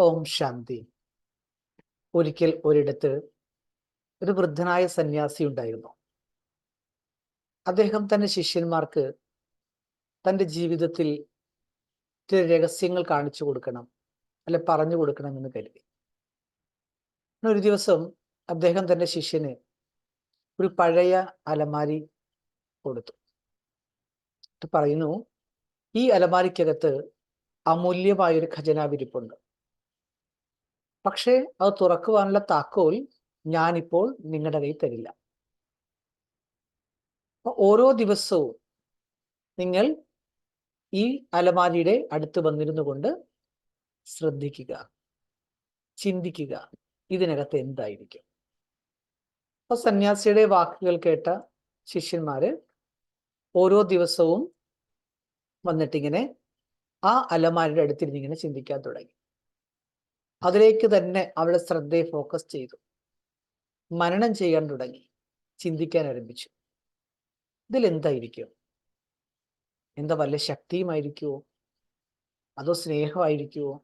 ഓം ശാന്തി. ഒരിക്കൽ ഒരിടത്ത് ഒരു വൃദ്ധനായ സന്യാസി ഉണ്ടായിരുന്നു. അദ്ദേഹം തന്റെ ശിഷ്യന്മാർക്ക് തന്റെ ജീവിതത്തിൽ ചില രഹസ്യങ്ങൾ കാണിച്ചു കൊടുക്കണം അല്ലെ പറഞ്ഞു കൊടുക്കണം എന്ന് കരുതി. ഒരു ദിവസം അദ്ദേഹം തന്റെ ശിഷ്യന് ഒരു പഴയ അലമാരി കൊടുത്തു. പറയുന്നു ഈ അലമാരിക്കകത്ത് അമൂല്യമായൊരു ഖജനാവിരിപ്പുണ്ട്. പക്ഷേ അത് തുറക്കുവാനുള്ള താക്കോൽ ഞാനിപ്പോൾ നിങ്ങളുടെ കയ്യിൽ തരില്ല. ഓരോ ദിവസവും നിങ്ങൾ ഈ അലമാരിയുടെ അടുത്ത് വന്നിരുന്നു കൊണ്ട് ശ്രദ്ധിക്കുക ചിന്തിക്കുക ഇതിനകത്ത് എന്തായിരിക്കും. അപ്പൊ സന്യാസിയുടെ വാക്കുകൾ കേട്ട ശിഷ്യന്മാര് ഓരോ ദിവസവും വന്നിട്ടിങ്ങനെ ആ അലമാരിയുടെ അടുത്തിരുന്ന് ഇങ്ങനെ ചിന്തിക്കാൻ തുടങ്ങി. അതിലേക്ക് തന്നെ അവളുടെ ശ്രദ്ധയെ ഫോക്കസ് ചെയ്തു. മനനം ചെയ്യാൻ തുടങ്ങി. ചിന്തിക്കാൻ ആരംഭിച്ചു. ഇതിൽ എന്തായിരിക്കും? എന്താ വല്ല ശക്തിയുമായിരിക്കുമോ അതോ സ്നേഹമായിരിക്കുമോ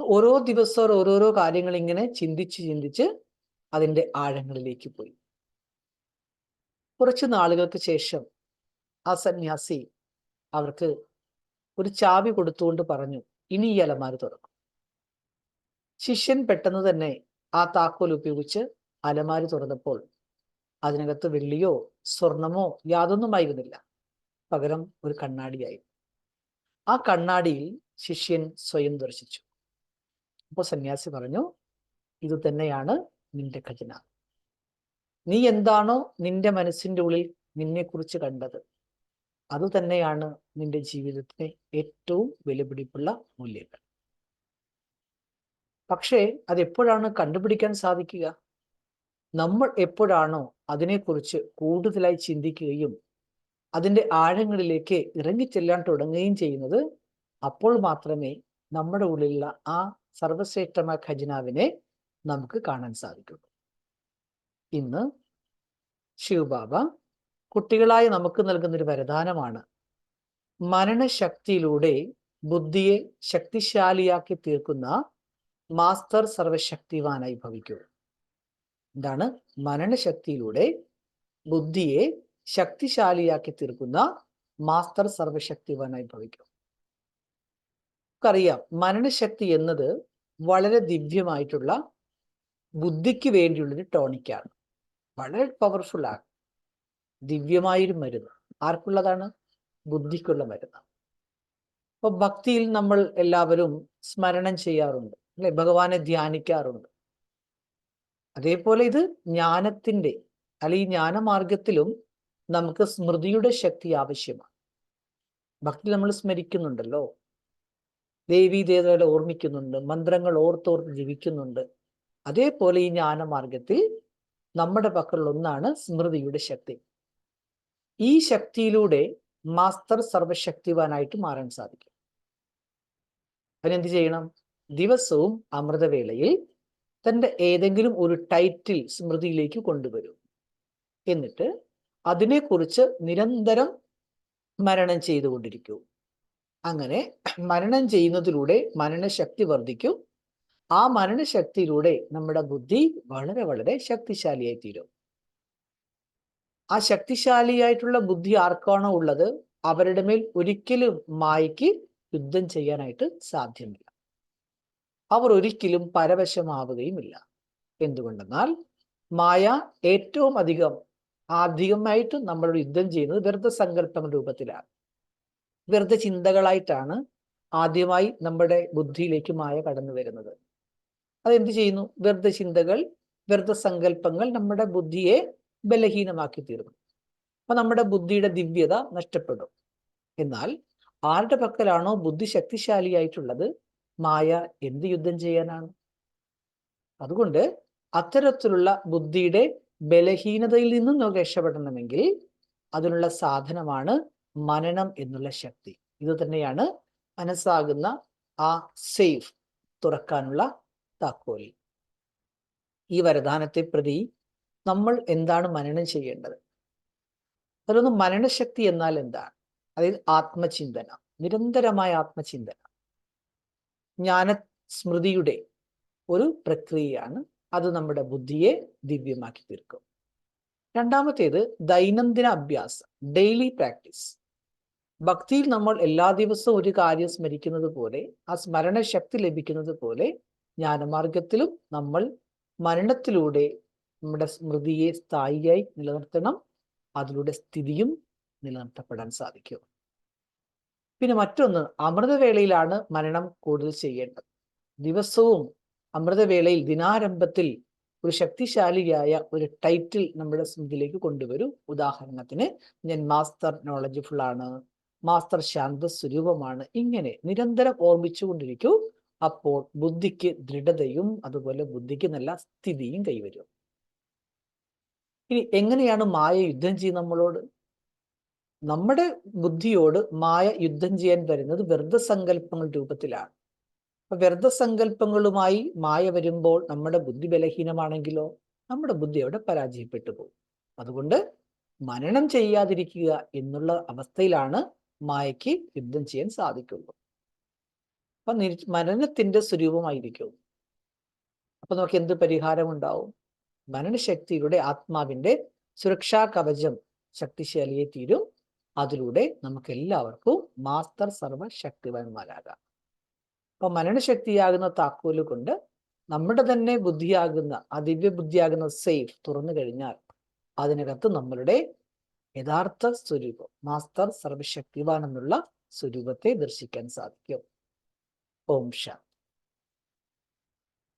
ഓരോ ദിവസവും ഓരോരോ കാര്യങ്ങൾ ഇങ്ങനെ ചിന്തിച്ച് ചിന്തിച്ച് അതിന്റെ ആഴങ്ങളിലേക്ക് പോയി. കുറച്ച് നാളുകൾക്ക് ശേഷം ആ സന്യാസി അവർക്ക് ഒരു ചാവി കൊടുത്തുകൊണ്ട് പറഞ്ഞു ഇനി ഈ അലമാര തുറക്കും. ശിഷ്യൻ പെട്ടെന്ന് തന്നെ ആ താക്കോൽ ഉപയോഗിച്ച് അലമാരി തുറന്നപ്പോൾ അതിനകത്ത് വെള്ളിയോ സ്വർണമോ യാതൊന്നുമായിരുന്നില്ല പകരം ഒരു കണ്ണാടിയായി. ആ കണ്ണാടിയിൽ ശിഷ്യൻ സ്വയം ദർശിച്ചു. അപ്പോൾ സന്യാസി പറഞ്ഞു ഇത് തന്നെയാണ് നിന്റെ ഖജന. നീ എന്താണോ നിന്റെ മനസ്സിന്റെ ഉള്ളിൽ നിന്നെക്കുറിച്ച് കണ്ടത് അതുതന്നെയാണ് നിന്റെ ജീവിതത്തിലെ ഏറ്റവും വിലപിടിപ്പുള്ള മൂല്യങ്ങൾ. പക്ഷേ അത് എപ്പോഴാണ് കണ്ടുപിടിക്കാൻ സാധിക്കുക? നമ്മൾ എപ്പോഴാണോ അതിനെക്കുറിച്ച് കൂടുതലായി ചിന്തിക്കുകയും അതിന്റെ ആഴങ്ങളിലേക്ക് ഇറങ്ങിച്ചെല്ലാൻ തുടങ്ങുകയും ചെയ്യുന്നത് അപ്പോൾ മാത്രമേ നമ്മുടെ ഉള്ളിലുള്ള ആ സർവശ്രേഷ്ഠമായ ഖജനാവിനെ നമുക്ക് കാണാൻ സാധിക്കുള്ളൂ ഇന്ന് ശിവബാബ കുട്ടികളായി നമുക്ക് നൽകുന്ന ഒരു വരദാനമാണ്. മരണശക്തിയിലൂടെ ബുദ്ധിയെ ശക്തിശാലിയാക്കി തീർക്കുന്ന മാസ്റ്റർ സർവശക്തിവാനായി ഭവിക്കൂ. എന്താണ് മനനശക്തിയിലൂടെ ബുദ്ധിയെ ശക്തിശാലിയാക്കി തീർക്കുന്ന മാസ്റ്റർ സർവശക്തിവാനായി ഭവിക്കൂ. നമുക്കറിയാം മനനശക്തി എന്നത് വളരെ ദിവ്യമായിട്ടുള്ള ബുദ്ധിക്ക് വേണ്ടിയുള്ളൊരു ടോണിക്കാണ്. വളരെ പവർഫുൾ ആണ്. ദിവ്യമായൊരു മരുന്ന്. ആർക്കുള്ളതാണ്? ബുദ്ധിക്കുള്ള മരുന്ന്. അപ്പൊ ഭക്തിയിൽ നമ്മൾ എല്ലാവരും സ്മരണം ചെയ്യാറുണ്ട്. അല്ലെ? ഭഗവാനെ ധ്യാനിക്കാറുണ്ട്. അതേപോലെ ഇത് ജ്ഞാനത്തിന്റെ അല്ലെ ഈ ജ്ഞാനമാർഗത്തിലും നമുക്ക് സ്മൃതിയുടെ ശക്തി ആവശ്യമാണ്. ഭക്തി നമ്മൾ സ്മരിക്കുന്നുണ്ടല്ലോ. ദേവീ ദേവതകളെ ഓർമ്മിക്കുന്നുണ്ട് മന്ത്രങ്ങൾ ഓർത്തോർത്ത് ജീവിക്കുന്നുണ്ട് അതേപോലെ ഈ ജ്ഞാനമാർഗത്തിൽ നമ്മുടെ പക്കലുള്ള ഒന്നാണ് സ്മൃതിയുടെ ശക്തി. ഈ ശക്തിയിലൂടെ മാസ്റ്റർ സർവശക്തിവാനായിട്ട് മാറാൻ സാധിക്കും. അതിനെന്ത് ചെയ്യണം? ദിവസവും അമൃതവേളയിൽ തന്റെ ഏതെങ്കിലും ഒരു ടൈറ്റിൽ സ്മൃതിയിലേക്ക് കൊണ്ടുവരും. എന്നിട്ട് അതിനെക്കുറിച്ച് നിരന്തരം മരണം ചെയ്തുകൊണ്ടിരിക്കൂ. അങ്ങനെ മരണം ചെയ്യുന്നതിലൂടെ മരണശക്തി വർദ്ധിക്കും. ആ മരണശക്തിയിലൂടെ നമ്മുടെ ബുദ്ധി വളരെ വളരെ ശക്തിശാലിയായി തീരും ആ ശക്തിശാലിയായിട്ടുള്ള ബുദ്ധി ആർക്കാണോ ഉള്ളത്? അവരുടെ മേൽ ഒരിക്കലും മായയ്ക്ക് യുദ്ധം ചെയ്യാനായിട്ട് സാധ്യമല്ല. അവർ ഒരിക്കലും പരവശമാവുകയുമില്ല. എന്തുകൊണ്ടെന്നാൽ മായ ഏറ്റവും അധികം ആധികമായിട്ട് നമ്മളോട് യുദ്ധം ചെയ്യുന്നത് വെറുതെ സങ്കല്പം രൂപത്തിലാണ്. വെറുതെ ചിന്തകളായിട്ടാണ് ആദ്യമായി നമ്മുടെ ബുദ്ധിയിലേക്ക് മായ കടന്നു വരുന്നത്. അതെന്ത് ചെയ്യുന്നു? വെറുതെ ചിന്തകൾ വെറുതെ സങ്കല്പങ്ങൾ നമ്മുടെ ബുദ്ധിയെ ബലഹീനമാക്കി തീർന്നു അപ്പൊ നമ്മുടെ ബുദ്ധിയുടെ ദിവ്യത നഷ്ടപ്പെടും. എന്നാൽ ആരുടെ പക്കലാണോ ബുദ്ധി ശക്തിശാലിയായിട്ടുള്ളത്? മായ എന്ത് യുദ്ധം ചെയ്യാനാണ്? അതുകൊണ്ട് അത്തരത്തിലുള്ള ബുദ്ധിയുടെ ബലഹീനതയിൽ നിന്നും നമുക്ക് രക്ഷപ്പെടണമെങ്കിൽ അതിനുള്ള സാധനമാണ് മനനം എന്നുള്ള ശക്തി. ഇത് തന്നെയാണ് മനസ്സാകുന്ന ആ സേഫ് തുറക്കാനുള്ള താക്കോൽ ഈ വരദാനത്തെ പ്രതി നമ്മൾ എന്താണ് മനനം ചെയ്യേണ്ടത്? അതിലൊന്ന് മനനശക്തി എന്നാൽ എന്താണ്? അതായത് ആത്മചിന്തന നിരന്തരമായ ആത്മചിന്തന. ജ്ഞാന സ്മൃതിയുടെ ഒരു പ്രക്രിയയാണ് അത് നമ്മുടെ ബുദ്ധിയെ ദിവ്യമാക്കി തീർക്കും. രണ്ടാമത്തേത് ദൈനംദിന അഭ്യാസം ഡെയിലി പ്രാക്ടീസ് ഭക്തിയിൽ നമ്മൾ എല്ലാ ദിവസവും ഒരു കാര്യം സ്മരിക്കുന്നത് പോലെ ആ സ്മരണ ശക്തി ലഭിക്കുന്നത് പോലെ ജ്ഞാനമാർഗത്തിലും നമ്മൾ മരണത്തിലൂടെ നമ്മുടെ സ്മൃതിയെ സ്ഥായിയായി നിലനിർത്തണം. അതിലൂടെ സ്ഥിതിയും നിലനിർത്തപ്പെടാൻ സാധിക്കും. പിന്നെ മറ്റൊന്ന് അമൃതവേളയിലാണ് മരണം കൂടുതൽ ചെയ്യേണ്ടത്. ദിവസവും അമൃതവേളയിൽ ദിനാരംഭത്തിൽ ഒരു ശക്തിശാലിയായ ഒരു ടൈറ്റിൽ നമ്മുടെ സ്മൃതിയിലേക്ക് കൊണ്ടുവരും. ഉദാഹരണത്തിന് ഞാൻ മാസ്റ്റർ നോളജ്ഫുൾ ആണ്. മാസ്റ്റർ ശാന്ത സ്വരൂപമാണ് ഇങ്ങനെ നിരന്തരം ഓർമ്മിച്ചുകൊണ്ടിരിക്കൂ അപ്പോൾ ബുദ്ധിക്ക് ദൃഢതയും അതുപോലെ ബുദ്ധിക്ക് നല്ല സ്ഥിതിയും കൈവരും. ഇനി എങ്ങനെയാണ് മായ യുദ്ധം ചെയ്യുന്നത് നമ്മളോട്? നമ്മുടെ ബുദ്ധിയോട് മായ യുദ്ധം ചെയ്യാൻ വരുന്നത് വെറുതെ സങ്കല്പങ്ങൾ രൂപത്തിലാണ്. അപ്പൊ വെറുതെ സങ്കല്പങ്ങളുമായി മായ വരുമ്പോൾ നമ്മുടെ ബുദ്ധി ബലഹീനമാണെങ്കിലോ നമ്മുടെ ബുദ്ധി അവിടെ പരാജയപ്പെട്ടു പോകും. അതുകൊണ്ട് മനനം ചെയ്യാതിരിക്കുക എന്നുള്ള അവസ്ഥയിലാണ് മായയ്ക്ക് യുദ്ധം ചെയ്യാൻ സാധിക്കുള്ളൂ. അപ്പൊ മരണത്തിന്റെ സ്വരൂപമായിരിക്കും. അപ്പൊ നമുക്ക് എന്ത് പരിഹാരം ഉണ്ടാവും മനനശക്തിയുടെ ആത്മാവിന്റെ സുരക്ഷാ കവചം ശക്തിശാലിയെ തീരും. അതിലൂടെ നമുക്ക് എല്ലാവർക്കും മാസ്റ്റർ സർവ ശക്തിവാന്മാരാകാം അപ്പൊ മനനശക്തിയാകുന്ന താക്കോൽ കൊണ്ട് നമ്മുടെ തന്നെ ബുദ്ധിയാകുന്ന ആ ദിവ്യ ബുദ്ധിയാകുന്ന സേഫ് തുറന്നു കഴിഞ്ഞാൽ അതിനകത്ത് നമ്മളുടെ യഥാർത്ഥ സ്വരൂപം മാസ്റ്റർ സർവശക്തിവാൻ എന്നുള്ള സ്വരൂപത്തെ ദർശിക്കാൻ സാധിക്കും. ഓം ശാന്തി